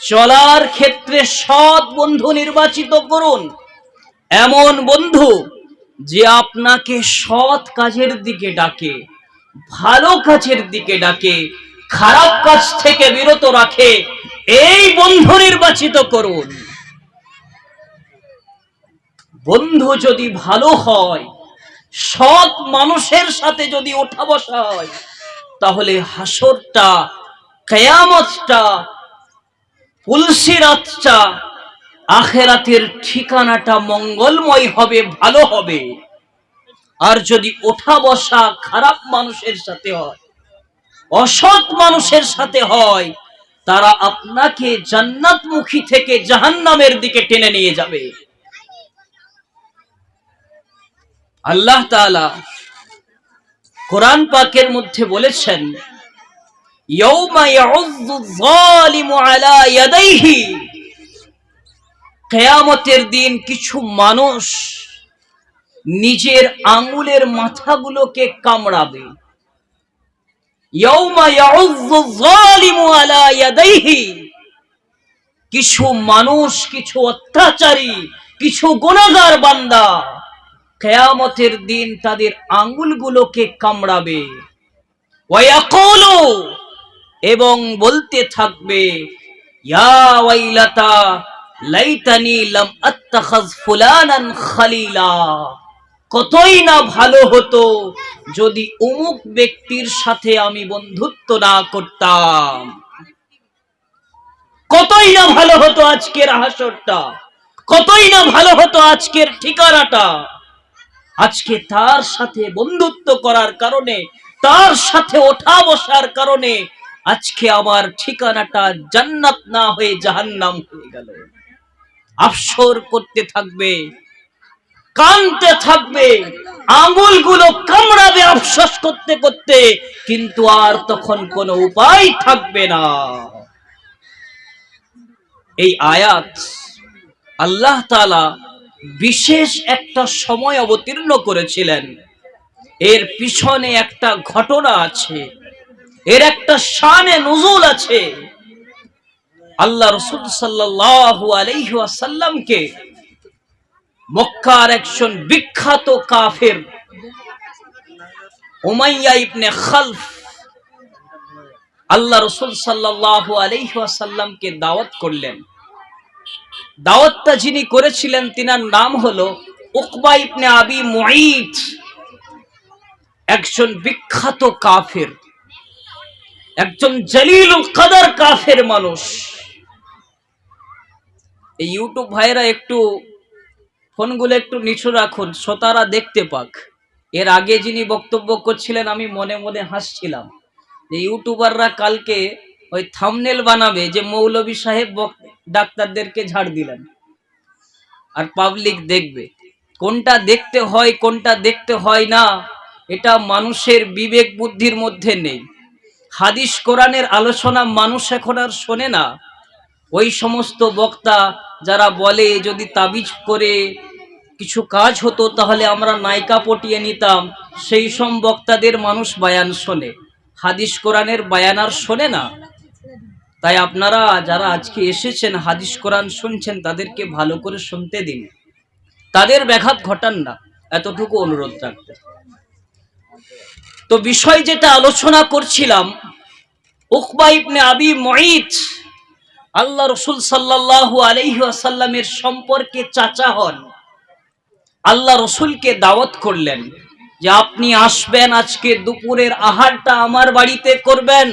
চলার ক্ষেত্রে সৎ বন্ধু নির্বাচিত করুন। এমন বন্ধু যে আপনাকে সৎ কাজের দিকে ডাকে, ভালো কাজের দিকে ডাকে, খারাপ কাজ থেকে বিরত রাখে, এই বন্ধু নির্বাচিত করুন। বন্ধু যদি ভালো হয়, সৎ মানুষের সাথে যদি ওঠা বসা হয়, তাহলে হাসরটা, কেয়ামতটা পুলসিরাতটা আখেরাতের ঠিকানাটা মঙ্গলময় হবে, ভালো হবে। আর যদি ওঠা বসা খারাপ মানুষের সাথে হয়, অসৎ মানুষের সাথে হয়, তারা আপনাকে জান্নাতমুখী থেকে জাহান্নামের দিকে টেনে নিয়ে যাবে। আল্লাহ তাআলা কোরআন পাকের মধ্যে বলেছেন কিয়ামতের দিন কিছু মানুষ নিজের আঙ্গুলের মাথাগুলোকে কামড়াবে। কিছু মানুষ, কিছু অত্যাচারী, কিছু গুনাহগার বান্দা কেয়ামতের দিন তাদের আঙ্গুলগুলোকে কামড়াবে। ওয়ায়াকুলু এবং বলতে থাকবে কতই না ভালো হতো যদি অমুক ব্যক্তির সাথে আমি বন্ধুত্ব না করতাম। কতই না ভালো হতো আজকের হাসরটা, কতই না ভালো হতো আজকের ঠিকানাটা। আজকে তার সাথে বন্ধুত্ব করার কারণে, তার সাথে ওঠা বসার কারণে আজকে আমার ঠিকানাটা জান্নাত না হয়ে জাহান্নাম হয়ে গেল। আফসোর করতে থাকবে, কানতে থাকবে, আঙুলগুলো কামড়াবে আফসোস করতে করতে, কিন্তু আর তখন কোনো উপায় থাকবে না। এই আয়াত আল্লাহ তালা বিশেষ একটা সময় অবতীর্ণ করেছিলেন। এর পিছনে একটা ঘটনা আছে। এর একটা শানে নজুল আছে। আল্লাহ রসুল সাল্লাল্লাহু আলাইহি ওয়াসাল্লামকে মক্কার একজন বিখ্যাত কাফের ইবনে খালফ আল্লাহ রসুল আলাইহি দাওয়াত করলেন। দাওয়াতটা যিনি করেছিলেন, তিনার নাম হলো উকবা ইবনে আবি মুঈত একজন বিখ্যাত কাফের। একজন জলিলুল কাদার কাফের মানুষ। এই ইউটিউব ভাইরা একটু ফোনগুলো একটু নিচু রাখুন, শ্রোতারা দেখতে পাক। এর আগে যিনি বক্তব্য করছিলেন, আমি মনে মনে হাসছিলাম। যে ইউটিউবাররা কালকে ওই থামনেল বানাবে যে মৌলবী সাহেব ডাক্তারদেরকে ঝাড় দিলেন। আর পাবলিক দেখবে। কোনটা দেখতে হয়, কোনটা দেখতে হয় না, এটা মানুষের বিবেক বুদ্ধির মধ্যে নেই। হাদিস কোরআনের আলোচনা মানুষ এখন আর শোনে না। ওই সমস্ত বক্তা যারা বলে, যদি তাবিজ করে কিছু কাজ হতো, তাহলে আমরা নায়িকা পটিয়ে নিতাম। সেই সব বক্তাদের মানুষ বায়ান শোনে। হাদিস কোরআনের বায়ান আর শোনে না। তাই আপনারা যারা আজকে এসেছেন, হাদিস কোরআন শুনছেন, তাদেরকে ভালো করে শুনতে দিন। তাদের ব্যাঘাত ঘটান না। এতটুকু অনুরোধ রাখতে। তো বিষয় যেটা আলোচনা করছিলাম, উকবা ইবনে আবি মুঈত, আল্লাহ রসুল সাল্লাল্লাহু আলাইহি ওয়াসাল্লামের সম্পর্কে চাচা হন। আল্লাহ রসুলকে দাওয়াত করলেন যে, আপনি আসবেন আজকে দুপুরের আহারটা আমার বাড়িতে করবেন,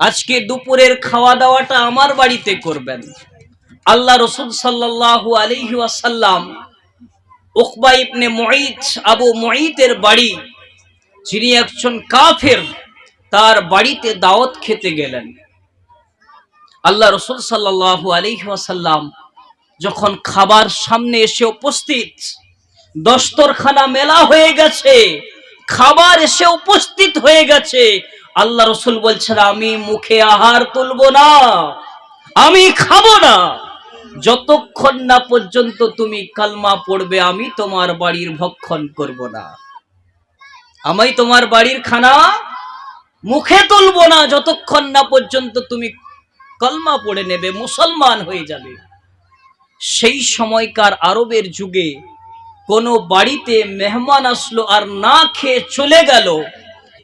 আজকে দুপুরের খাওয়া দাওয়াটা আমার বাড়িতে করবেন। আল্লাহ রসুল সাল্লাল্লাহু আলাইহি ওয়াসাল্লাম উকবা ইবনে মুঈত, আবু মুঈতের বাড়ি যিনি একজন কাফের, তার বাড়িতে দাওয়াত খেতে গেলেন। আল্লাহ রসুল সাল্লাল্লাহু আলাইহি ওয়াসাল্লাম যখন খাবার সামনে এসে উপস্থিত, দস্তরখানা মেলা হয়ে গেছে, খাবার এসে উপস্থিত হয়ে গেছে, আল্লাহ রসুল বলছেন, আমি মুখে আহার তুলবো না, আমি খাব না। যতক্ষণ না পর্যন্ত তুমি কালমা পড়বে, আমি তোমার বাড়ির ভক্ষণ করব না। আমি তোমার বাড়ির খানা মুখে তুলবো না যতক্ষণ না পর্যন্ত তুমি কলমা পড়ে নেবে, মুসলমান হয়ে যাবে। সেই সময়কার আরবের যুগে কোনো বাড়িতে মেহমান আসলো আর না খেয়ে চলে গেল,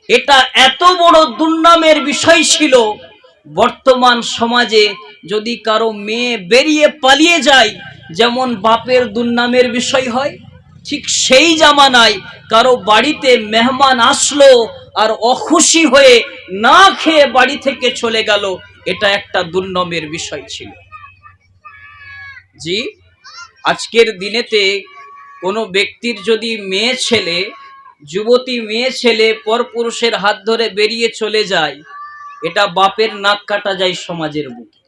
এটা এত বড় দুর্নামের বিষয় ছিল। বর্তমান সমাজে যদি কারও মেয়ে বেরিয়ে পালিয়ে যায়, যেমন বাপের দুর্নামের বিষয় হয় ঠিক সেই জামানায় কারও বাড়িতে মেহমান আসলো আর অখুশি হয়ে না খেয়ে বাড়ি থেকে চলে গেল, এটা একটা দুর্নমের বিষয় ছিল। জি, আজকের দিনেতে কোনো ব্যক্তির যদি মেয়ে ছেলে, যুবতী মেয়ে ছেলে পরপুরুষের হাত ধরে বেরিয়ে চলে যায়, এটা বাপের নাক কাটা যায় সমাজের বুকে।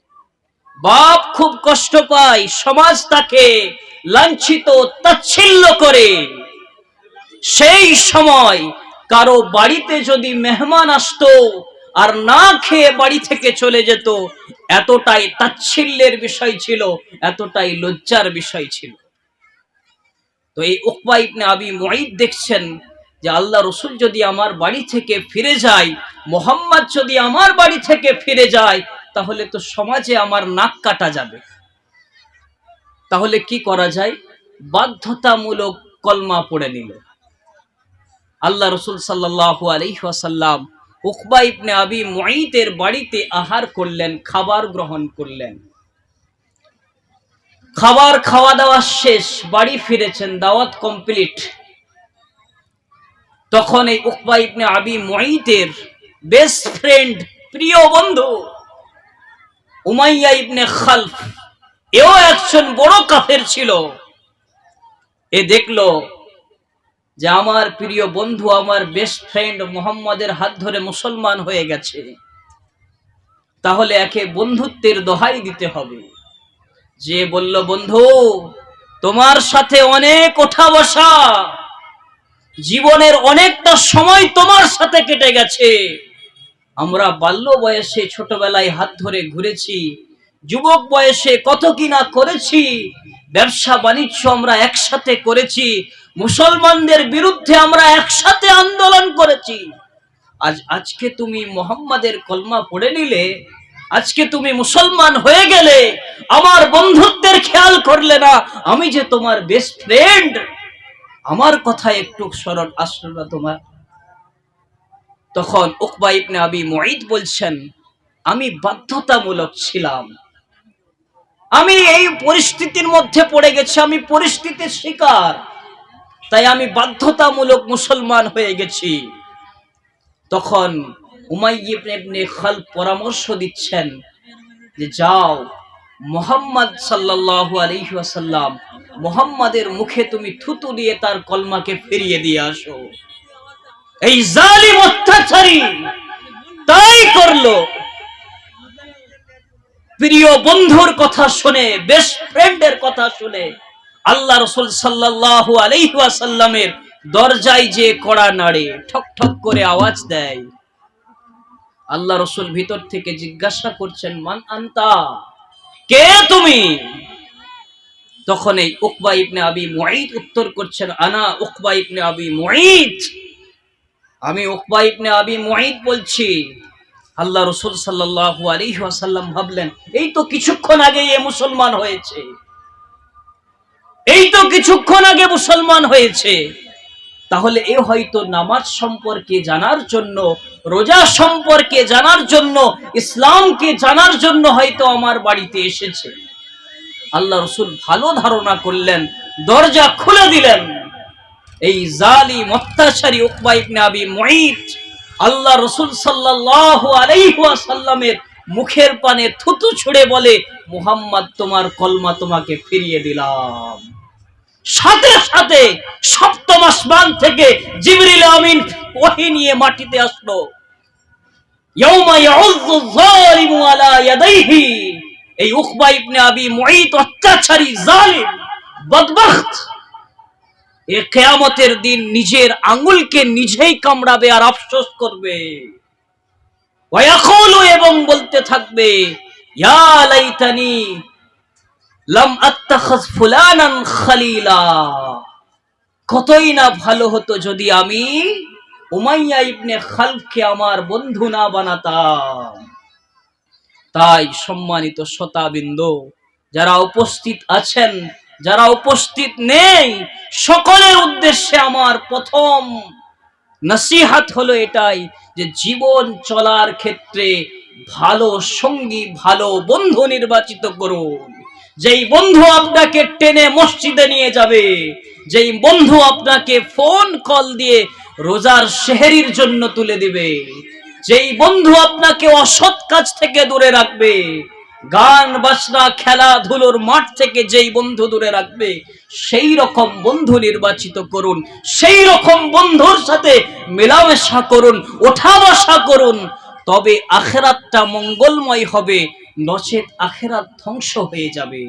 বাপ খুব কষ্ট পায়, সমাজ তাকে লাঞ্ছিত, তাচ্ছিল্য করে। সেই সময় কারও বাড়িতে যদি মেহমান আসতো আর না খেয়ে বাড়ি থেকে চলে যেত, এতটাই তাচ্ছিল্যের বিষয় ছিল, এতটাই লজ্জার বিষয় ছিল। তো এই উকবা আবি মুঈদ দেখছেন যে আল্লাহ রসুল যদি আমার বাড়ি থেকে ফিরে যায়, মোহাম্মদ যদি আমার বাড়ি থেকে ফিরে যায় তাহলে তো সমাজে আমার নাক কাটা যাবে। তাহলে কি করা যায়? বাধ্যতামূলক কলমা পড়ে নিল। আল্লাহ রসুল সাল্লাহ আলহাসাল্লাম উকবা ইবনে আবি মুঈদের বাড়িতে আহার করলেন, খাবার গ্রহণ করলেন। খাবার খাওয়া দাওয়া শেষ, বাড়ি ফিরেছেন, দাওয়াত কমপ্লিট। তখন এই উকবা ইবনে আবি মুঈদের বেস্ট ফ্রেন্ড প্রিয় বন্ধু উমাইয়া ইবনে খালফ, এও একজন বড় কাফের ছিল। এ দেখল যে আমার প্রিয় বন্ধু, আমার বেস্ট ফ্রেন্ড মোহাম্মদের হাত ধরে মুসলমান হয়ে গেছে। তাহলে একে বন্ধুত্বের দোহাই দিতে হবে। যে বলল, বন্ধু, তোমার সাথে অনেক ওঠা বসা। জীবনের অনেকটা সময় তোমার সাথে কেটে গেছে। আমরা বাল্য বয়সে ছোটবেলায় হাত ধরে ঘুরেছি। যুবক বয়সে কত কিনা করেছি। ব্যবসা, বাণিজ্য আমরা একসাথে করেছি। মুসলমানদের বিরুদ্ধে আমরা একসাথে আন্দোলন করেছি। আজ, আজকে তুমি মোহাম্মদের কলমা পড়ে নিলে, আজকে তুমি মুসলমান হয়ে গেলে, আমার বন্ধুত্বের খেয়াল করলে না, আমি যে তোমার বেস্ট ফ্রেন্ড আমার কথা একটু স্মরণ আসলো না তোমার। তখন উকবা ইবনে আবি মুঈদ বলছেন, আমি বাধ্যতামূলক ছিলাম। আমি এই পরিস্থিতির মধ্যে পড়ে গেছি, আমি পরিস্থিতির শিকার। তাই আমি বাধ্যতামূলক মুসলমান হয়ে গেছি। তখন উমাইবনে খাল পরামর্শ দিচ্ছেন যে, যাও, মোহাম্মদ সাল্লাহ আলহিহাসাল্লাম মোহাম্মদের মুখে তুমি থুতু দিয়ে তার কলমাকে ফিরিয়ে দিয়ে আসো। এই জালিম অত্যাচারী তাই করল। প্রিয় বন্ধুর কথা শুনে বেস্ট ফ্রেন্ডের কথা শুনে আল্লাহ রসুল সাল্লাহ আলহাসাল্লামের দরজায় যে কড়া নাড়ে, ঠক ঠক করে আওয়াজ দেয়। আল্লাহ রসুল ভিতর থেকে জিজ্ঞাসা করছেন, মান আন্তা? কে তুমি? তখন এই উকবা ইবনে আবি মুঈদ উত্তর করছেন, আনা উকবা ইবনে আবি মুঈদ। আমি উকবা ইবনে আবি মুঈদ বলছি। আল্লাহ রসুল সাল্লাহ আলিহাসাল্লাম ভাবলেন, এই তো কিছুক্ষণ আগে এ মুসলমান হয়েছে। এই তো কিছুক্ষণ আগে মুসলমান হয়েছে। তাহলে এ হয়তো নামাজ সম্পর্কে জানার জন্য, রোজা সম্পর্কে জানার জন্য, ইসলামকে জানার জন্য হয়তো আমার বাড়িতে এসেছে। আল্লাহ রসুল ভালো ধারণা করলেন, দরজা খুলে দিলেন। এই জালি অত্যাচারী উকবা ইবনে আবি মুঈদ আল্লাহ রসুল সাল্লাহ আলাইহাসাল্লামের মুখের পানে থুতু ছুড়ে বলে, মুহাম্মদ, তোমার কলমা তোমাকে ফিরিয়ে দিলাম। সাথে সাথে সপ্তম আসমান থেকে জিবরিল আমিন ওহি নিয়ে মাটিতে আসলো। ইয়াউমা ইয়াউযু যালিমু আলা ইয়াদাইহি। এই উকবা ইবনে আবি মুঈত অত্যাচারী জালিম, বদবখত এ কেয়ামতের দিন নিজের আঙ্গুলকে নিজেই কামড়াবে আর আফসোস করবে। এবং বলতে থাকবে লাম ফুলানান খালিলা। কতই না ভালো হতো যদি আমি উমাইয়া ইবনে খালফকে আমার বন্ধু না বানাতাম। তাই সম্মানিত শতাবিন্দ যারা উপস্থিত আছেন যারা উপস্থিত নেই, সকলের উদ্দেশ্যে আমার প্রথম নসিহাত হলো এটাই যে জীবন চলার ক্ষেত্রে ভালো সঙ্গী, ভালো বন্ধু নির্বাচিত করুন। যেই বন্ধু আপনাকে টেনে মসজিদে নিয়ে যাবে, যেই বন্ধু আপনাকে ফোন কল দিয়ে রোজার শেহরির জন্য তুলে দিবে, যেই বন্ধু আপনাকে অসৎ কাজ থেকে দূরে রাখবে গান, বাজনা, খেলাধুলোর মাঠ থেকে যেই বন্ধু দূরে রাখবে, সেই রকম বন্ধু নির্বাচিত করুন, সেই রকম বন্ধুর সাথে মেলামেশা করুন ওঠা বসা করুন। তবে আখেরাতটা মঙ্গলময় হবে, নচেত আখেরাত ধ্বংস হয়ে যাবে।